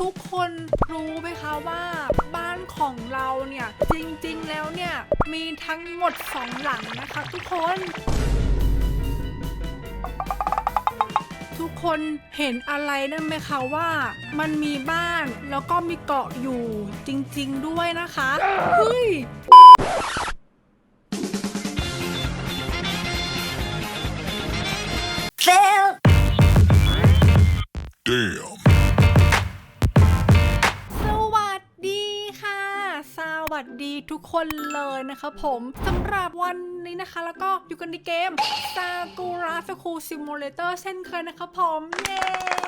ทุกคนรู้ไหมคะว่าบ้านของเราเนี่ยจริงๆแล้วเนี่ยมีทั้งหมดสองหลังนะคะทุกคน ทุกคนเห็นอะไรนั่นไหมคะว่า มันมีบ้านแล้วก็มีเกาะอยู่จริงๆด้วยนะคะเฮ้ย Fail. Damn. สดีทุกคนเลยนะคะผมสำหรับวันนี้นะคะ แล้วก็อยู่กันในเกม Sakura School Simulator เช่นเคยนะคะผม เย้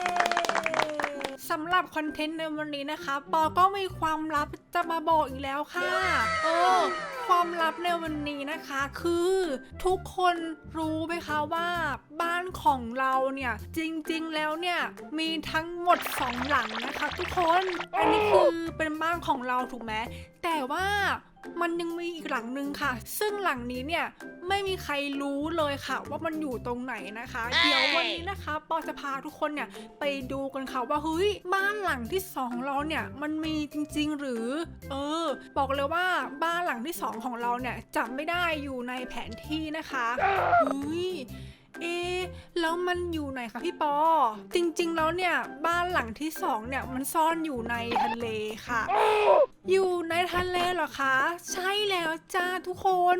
สำหรับคอนเทนต์ในวันนี้นะคะ ปอก็มีความลับจะมาบอกอีกแล้วค่ะเออความลับในวันนี้นะคะคือทุกคนรู้ไหมคะว่าบ้านของเราเนี่ยจริงๆแล้วเนี่ยมีทั้งหมดสองหลังนะคะ ทุกคน อันนี้คือเป็นบ้านของเราถูกไหมแต่ว่า มันยังมีอีกหลังนึงค่ะ ซึ่งหลังนี้เนี่ยไม่มีใครรู้เลยค่ะว่ามันอยู่ตรงไหนนะคะ เดี๋ยววันนี้นะคะปอจะพาทุกคนเนี่ยไปดูกันค่ะว่าเฮ้ยบ้านหลังที่สองเราเนี่ยมันมีจริง ๆ หรือ เออ บอกเลยว่าบ้านหลังที่สองของเราเนี่ยจะไม่ได้อยู่ในแผนที่นะคะเฮ้ยเอะแล้วมันอยู่ไหนคะพี่ปอ จริงๆ แล้วเนี่ยบ้านหลังที่สองเนี่ยมันซ่อนอยู่ในทะเลค่ะอยู่ในทะเลเห รอคะ ใช่แล้วจ้าทุกคน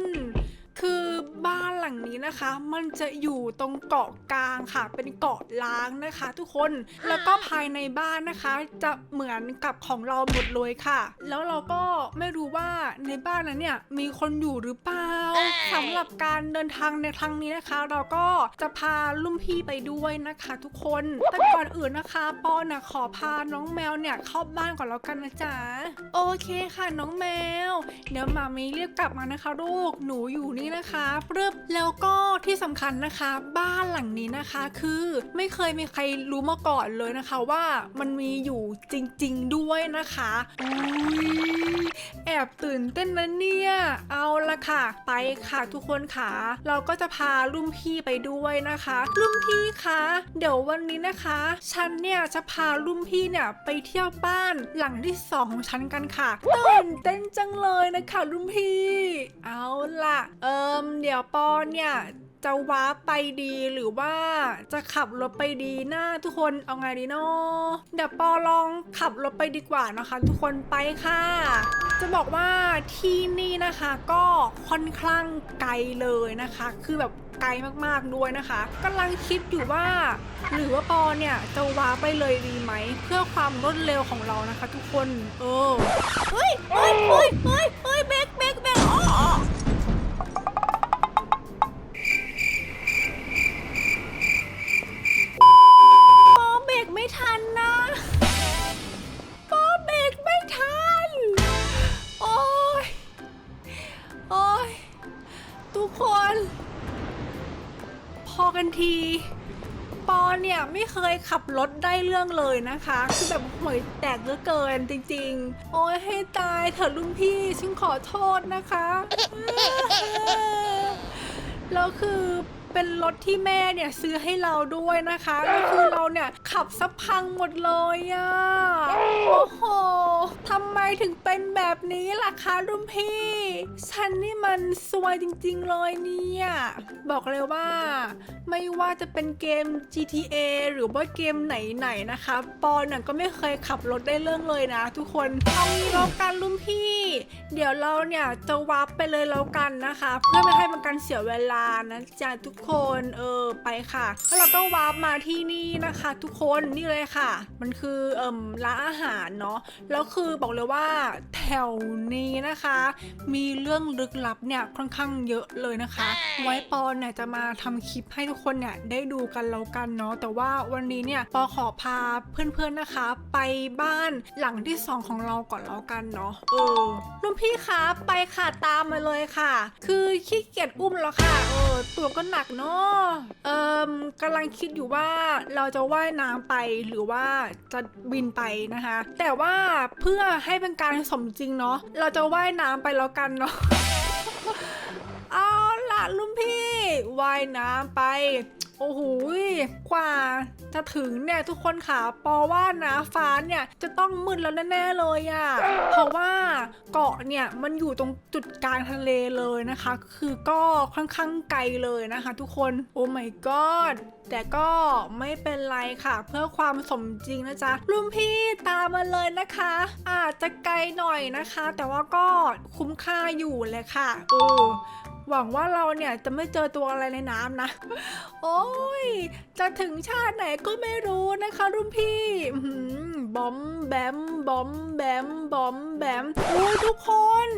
คือบ้านหลังนี้นะคะ มันจะอยู่ตรงเกาะกลางค่ะ เป็นเกาะล้างนะคะ ทุกคนแล้วก็ภายในบ้านนะคะ จะเหมือนกับของเราหมดเลยค่ะ แล้วเราก็ไม่รู้ว่าในบ้านนั้นเนี่ยมีคนอยู่หรือเปล่าสำหรับการเดินทางในครั้งนี้นะคะ เราก็จะพาลุ่มพี่ไปด้วยนะคะ ทุกคนแต่ก่อนอื่นนะคะ ปอน่ะขอพาน้องแมวเนี่ยเข้าบ้านก่อนแล้วกันนะจ๊ะโอเคค่ะน้องแมว เดี๋ยวมามีเรียกกลับมานะคะลูกหนูอยู่นี่นะคะปรึบแล้วก็ที่สำคัญนะคะ บ้านหลังนี้นะคะคือไม่เคยมีใครรู้มาก่อนเลยนะคะว่ามันมีอยู่จริง ๆด้วยนะคะอุ้ยแอบตื่นเต้นนะเนี่ย เอาละค่ะ ไปค่ะทุกคนค่ะ เราก็จะพารุ่มพี่ไปด้วยนะคะ รุ่มพี่คะเดี๋ยววันนี้นะคะ ฉันเนี่ยจะพารุ่มพี่เนี่ยไปเที่ยวบ้านหลังที่สองของฉันกันค่ะตื่นเต้นจังเลยนะคะรุ่มพี่ เอาล่ะ เอิมเดี๋ยวปอเนี่ยจะว้าร์ปไปดีหรือว่าจะขับรถไปดีหนะทุกคนเอาไงดีเนาะเดี๋ยวปอลองขับรถไปดีกว่านะคะ ทุกคนไปค่ะ จะบอกว่าที่นี่นะคะก็ค่อนข้างไกลเลยนะคะ คือแบบไกลมากๆด้วยนะคะกำลังคิดอยู่ว่า หรือว่าปอเนี่ยจะว้าร์ไปเลยดีไหม เพื่อความรวดเร็วของเรานะคะ ทุกคน เออเฮ้ยเฮ้ยเฮ้ยเฮ้ยเฮ้ยเบรกเบรกเบรก รื่องเลยนะคะ คือแบบห่วยแตกเหลือเกินจริง ๆ โอ้ยให้ตายเถอะลุงพี่ฉันขอโทษนะคะ แล้วคือ เป็นรถที่แม่เนี่ยซื้อให้เราด้วยนะคะแล้วคือเราเนี่ยขับสัพังหมดเลยอะ่ะโอ้โหทำไมถึงเป็นแบบนี้ล่ะคะรุ่นพี่ ฉันนี่มันซวยจริงๆเลยเนี่ย บอกเลยว่าไม่ว่าจะเป็นเกม GTA หรือว่าเกมไหนๆนะคะ ปอนน่ะก็ไม่เคยขับรถได้เรื่องเลยนะ ทุกคนเอางี้แล้วกันรุ่นพี่ เดี๋ยวเราเนี่ยจะวับไปเลยแล้วกันนะคะ เพื่อไม่ให้มันกันเสียเวลานะจ๊ะทุกคนเออไปค่ะแล้วเราก็วาร์ปมาที่นี่นะคะ ทุกคนนี่เลยค่ะ มันคือเอ่มร้านอาหารเนาะแล้วคือบอกเลยว่าแถวนี้นะคะ มีเรื่องลึกลับเนี่ยค่อนข้างเยอะเลยนะคะ ไว้ปอนเนี่ยจะมาทำคลิปให้ทุกคนเนี่ยได้ดูกันแล้วกันเนาะแต่ว่าวันนี้เนี่ยปอขอพาเพื่อนๆนะคะ ไปบ้านหลังที่สองของเราก่อนแล้วกันเนาะเออรุ่นพี่คะไปค่ะตามมาเลยค่ะ คือขี้เกียจอุ้มแล้วค่ะเออตัวก็หนักเนาะเอ่มกำลังคิดอยู่ว่าเราจะว่ายน้ำไปหรือว่าจะบินไปนะคะ แต่ว่าเพื่อให้เป็นการสมจริงเนาะเราจะว่ายน้ำไปแล้วกันเนาะเอาล่ะลุงพี่ว่ายน้ำไป โอ้โหกว่าจะถึงเนี่ยทุกคนค่ะปอว่านะฟ้าเนี่ยจะต้องมืดแล้วแน่ๆเลยอะ่ะ เพราะว่าเกาะเนี่ยมันอยู่ตรงจุดกลางทะเลเลยนะคะ คือก็ค่อนข้างไกลเลยนะคะ ทุกคน โอ้ my god แต่ก็ไม่เป็นไรค่ะ เพื่อความสมจริงนะจ๊ะรุ่นพี่ตามมาเลยนะคะ อาจจะไกลหน่อยนะคะ แต่ว่าก็คุ้มค่าอยู่เลยค่ะเออ หวังว่าเราเนี่ยจะไม่เจอตัวอะไรในน้ำนะ โอ้ย จะถึงชาติไหนก็ไม่รู้นะคะรุ่นพี่บอมแบมบอมแบมบอมแบมโอ้ยทุกคน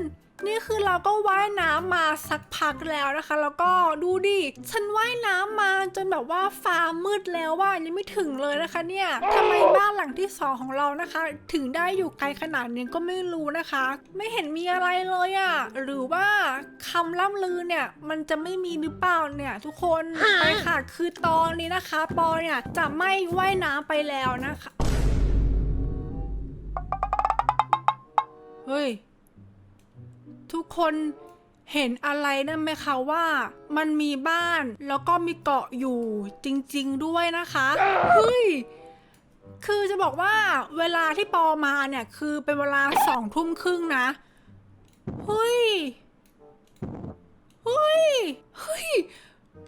นี่คือเราก็ว่ายน้ำมาสักพักแล้วนะคะ แล้วก็ดูดิ ฉันว่ายน้ำมาจนแบบว่าฟ้ามืดแล้วว่ายังไม่ถึงเลยนะคะเนี่ยทำไมบ้านหลังที่สองของเรานะคะ ถึงได้อยู่ไกลขนาดนี้ก็ไม่รู้นะคะ ไม่เห็นมีอะไรเลยอะ่ะหรือว่าคำล่ำลือเนี่ย มันจะไม่มีหรือเปล่าเนี่ย ทุกคนไปค่ะคือตอนนี้นะคะ ปอเนี่ยจะไม่ว่ายน้ำไปแล้วนะคะเฮ้ย ทุกคนเห็นอะไรนั่นไหมคะว่า มันมีบ้านแล้วก็มีเกาะอยู่จริงๆด้วยนะคะเฮ้ยคือจะบอกว่าเวลาที่ปอมาเนี่ย คือเป็นเวลาสองทุ่มครึ่งนะเฮ้ยเฮ้ยเฮ้ย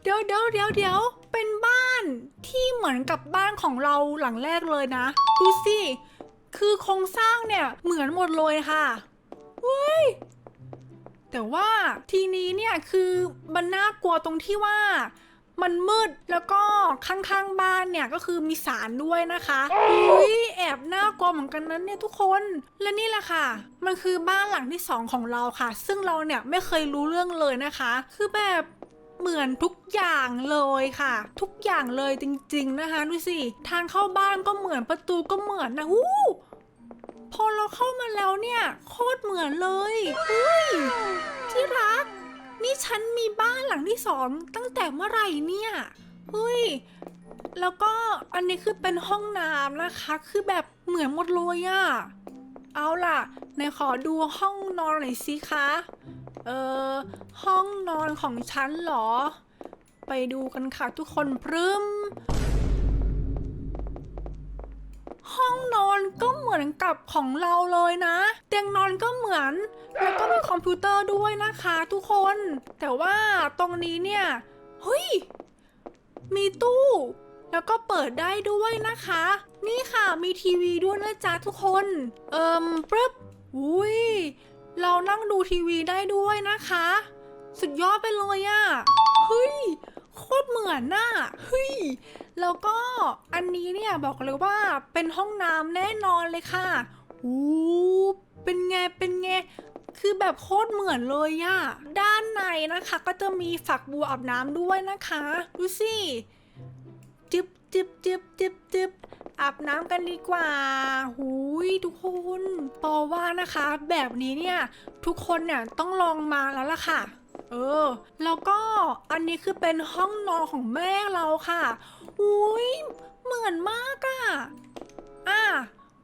เดี๋ยวเดี๋ยวเดี๋ยวเดี๋ยวเป็นบ้านที่เหมือนกับบ้านของเราหลังแรกเลยนะ ดูสิ คือโครงสร้างเนี่ยเหมือนหมดเลยค่ะเฮ้ย แต่ว่าทีนี้เนี่ยคือมันน่ากลัวตรงที่ว่ามันมืดแล้วก็ข้างๆบ้านเนี่ยก็คือมีสารด้วยนะคะอุ้ยแอบน่ากลัวเหมือนกันนั้นเนี่ยทุกคน และนี่แหละค่ะ มันคือบ้านหลังที่สองของเราค่ะ ซึ่งเราเนี่ยไม่เคยรู้เรื่องเลยนะคะ คือแบบเหมือนทุกอย่างเลยค่ะ ทุกอย่างเลยจริง ๆนะคะดูสิทางเข้าบ้านก็เหมือนประตูก็เหมือนนะอู้ พอเราเข้ามาแล้วเนี่ยโคตรเหมือนเลยเฮ้ยที่รัก นี่ฉันมีบ้านหลังที่สองตั้งแต่เมื่อไหร่เนี่ยเฮ้ยแล้วก็อันนี้คือเป็นห้องน้ำนะคะ คือแบบเหมือนหมดเลยอะเอาล่ะในขอดูห้องนอนหน่อยสิคะ เออห้องนอนของฉันเหรอ ไปดูกันค่ะทุกคนพรึม ห้องนอนก็เหมือนกับของเราเลยนะ เตียงนอนก็เหมือน แล้วก็มีคอมพิวเตอร์ด้วยนะคะทุกคน แต่ว่าตรงนี้เนี่ยเฮ้ยมีตู้ แล้วก็เปิดได้ด้วยนะคะ นี่ค่ะมีทีวีด้วยนะจ๊ะทุกคน เอิมปึ๊บอุ้ยเรานั่งดูทีวีได้ด้วยนะคะ สุดยอดไปเลยอะเฮ้ยโคตรเหมือนน่ะเฮ้ยแล้วก็อันนี้เนี่ยบอกเลยว่าเป็นห้องน้ำแน่นอนเลยค่ะอู้เป็นไง เป็นไง คือแบบโคตรเหมือนเลยอะด้านในนะคะ ก็จะมีฝักบัวอาบน้ำด้วยนะคะ ดูสิจิบจิบจิบจิบจิบอาบน้ำกันดีกว่า หูยทุกคนปอว่านะคะ แบบนี้เนี่ย ทุกคนเนี่ยต้องลองมาแล้วล่ะค่ะ เออ แล้วก็อันนี้คือเป็นห้องนอนของแม่เราค่ะ อุ้ยเหมือนมากอะอะ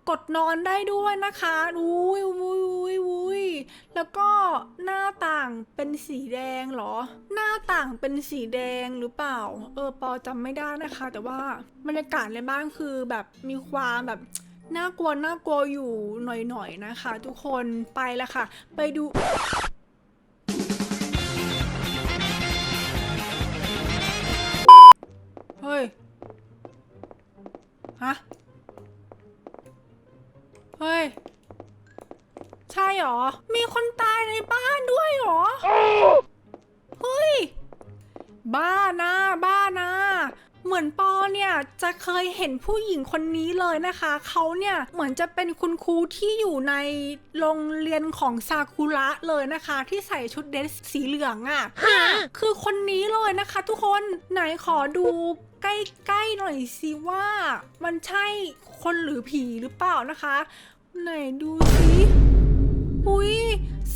กดนอนได้ด้วยนะคะอุ้ยอุ้ยอุ้ยอุ้ยแล้วก็หน้าต่างเป็นสีแดงเหรอ หน้าต่างเป็นสีแดงหรือเปล่า เออปอจำไม่ได้นะคะ แต่ว่าบรรยากาศในบ้านคือแบบมีความแบบน่ากลัวน่ากลัวอยู่หน่อยๆนะคะ ทุกคนไปแล้วค่ะ ไปดู ฮ้ย ใช่หรอ มีคนตายในบ้านด้วยหรอ เฮ้ย บ้านะ บ้านะ เหมือนปอเนี่ยจะเคยเห็นผู้หญิงคนนี้เลยนะคะ เขาเนี่ยเหมือนจะเป็นคุณครูที่อยู่ในโรงเรียนของซากุระเลยนะคะ ที่ใส่ชุดเดรสสีเหลืองอะ่ะ คือคนนี้เลยนะคะทุกคน ไหนขอดูใกล้ๆหน่อยสิว่ามันใช่คนหรือผีหรือเปล่านะคะ ไหนดูสิ อุ้ย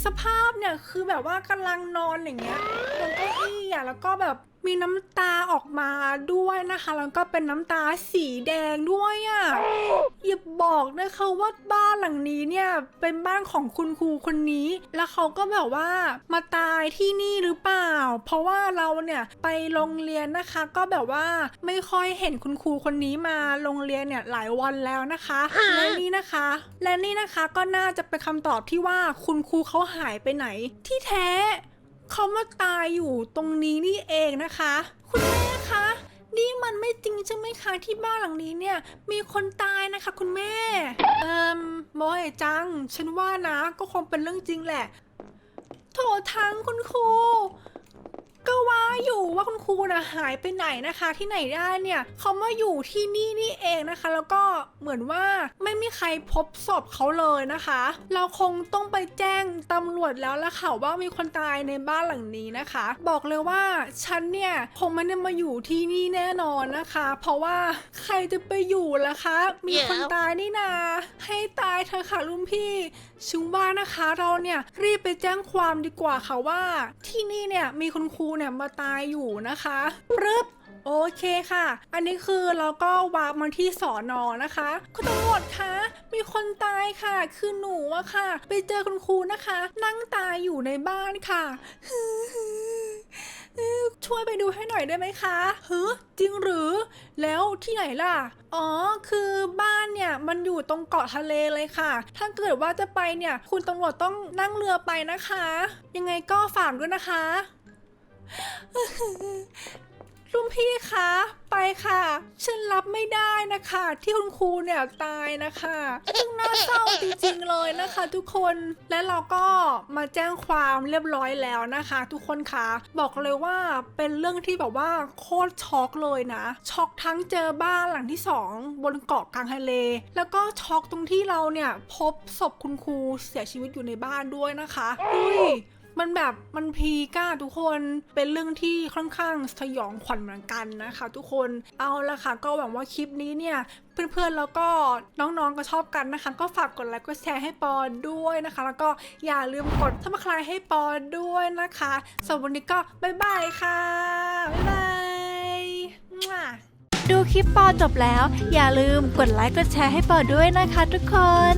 สภาพเนี่ยคือแบบว่ากำลังนอนอย่างเงี้ยบนเก้าอี้อะแล้วก็แบบมีน้ำตาออกมาด้วยนะคะ แล้วก็เป็นน้ำตาสีแดงด้วยอะ่ะอย่าบอกนะคะว่าบ้านหลังนี้เนี่ยเป็นบ้านของคุณครูคนนี้ แล้วเขาก็แบบว่ามาตายที่นี่หรือเปล่า เพราะว่าเราเนี่ยไปโรงเรียนนะคะ ก็แบบว่าไม่ค่อยเห็นคุณครูคนนี้มาโรงเรียนเนี่ยหลายวันแล้วนะคะและนี่นะคะ และนี่นะคะก็น่าจะเป็นคำตอบที่ว่าคุณครูเขาาหายไปไหน ที่แท้เขามาตายอยู่ตรงนี้นี่เองนะคะ คุณแม่คะ นี่มันไม่จริงใช่ไหมคะที่บ้านหลังนี้เนี่ย มีคนตายนะคะ คุณแม่ เอิมโมยจัง ฉันว่านะก็คงเป็นเรื่องจริงแหละ โถทั้งคุณครู ก็ว่าอยู่ว่าคุณครูนะหายไปไหนนะคะ ที่ไหนได้เนี่ยเขามาอยู่ที่นี่นี่เองนะคะ แล้วก็เหมือนว่าไม่มีใครพบศพเขาเลยนะคะ เราคงต้องไปแจ้งตำรวจแล้วละค่ะว่ามีคนตายในบ้านหลังนี้นะคะ บอกเลยว่าฉันเนี่ยคงไม่ได้มาอยู่ที่นี่แน่นอนนะคะ เพราะว่าใครจะไปอยู่ล่ะคะ มีคนตายนี่นา ให้ตายเธอะค่ะรุ่นพี่ ชิงว่านะคะเราเนี่ยรีบไปแจ้งความดีกว่าค่ะว่า ที่นี่เนี่ยมีคุณครูเนี่ยมาตายอยู่นะคะปึ๊บโอเคค่ะ อันนี้คือเราก็วางมาที่สอนอนะคะ คุณตำรวจคะ มีคนตายค่ะ คือหนูอะค่ะ ไปเจอคุณครูนะคะ นั่งตายอยู่ในบ้านค่ะ ช่วยไปดูให้หน่อยได้ไหมคะเฮ้จริงหรือ แล้วที่ไหนล่ะ อ๋อ คือบ้านเนี่ยมันอยู่ตรงเกาะทะเลเลยค่ะ ถ้าเกิดว่าจะไปเนี่ย คุณตำรวจต้องนั่งเรือไปนะคะ ยังไงก็ฝากด้วยนะคะ ลุงพี่คะไปค่ะ ฉันรับไม่ได้นะคะ ที่คุณครูเนี่ยตายนะคะซึ่งน่าเศร้าจริงๆเลยนะคะ ทุกคนและเราก็มาแจ้งความเรียบร้อยแล้วนะคะ ทุกคนคะบอกเลยว่าเป็นเรื่องที่แบบว่าโคตรช็อกเลยนะ ช็อกทั้งเจอบ้านหลังที่สองบนเกาะกลางทะเล แล้วก็ช็อกตรงที่เราเนี่ยพบศพคุณครูเสียชีวิตอยู่ในบ้านด้วยนะคะเฮ้ย มันแบบมันพีก้าทุกคนเป็นเรื่องที่ค่อนข้างสยองขวัญเหมือนกันนะคะ ทุกคนเอาละค่ะ ก็หวังว่าคลิปนี้เนี่ยเพื่อนๆแล้วก็น้องๆก็ชอบกันนะคะ ก็ฝากกดไลค์กดแชร์ให้ปอนด้วยนะคะ แล้วก็อย่าลืมกดทับสไครให้ปอนด้วยนะคะสำหรับวันนี้ก็บ๊ายบายค่ะบ๊ายบายดูคลิปปอจบแล้ว อย่าลืมกดไลค์กดแชร์ให้ปอด้วยนะคะ ทุกคน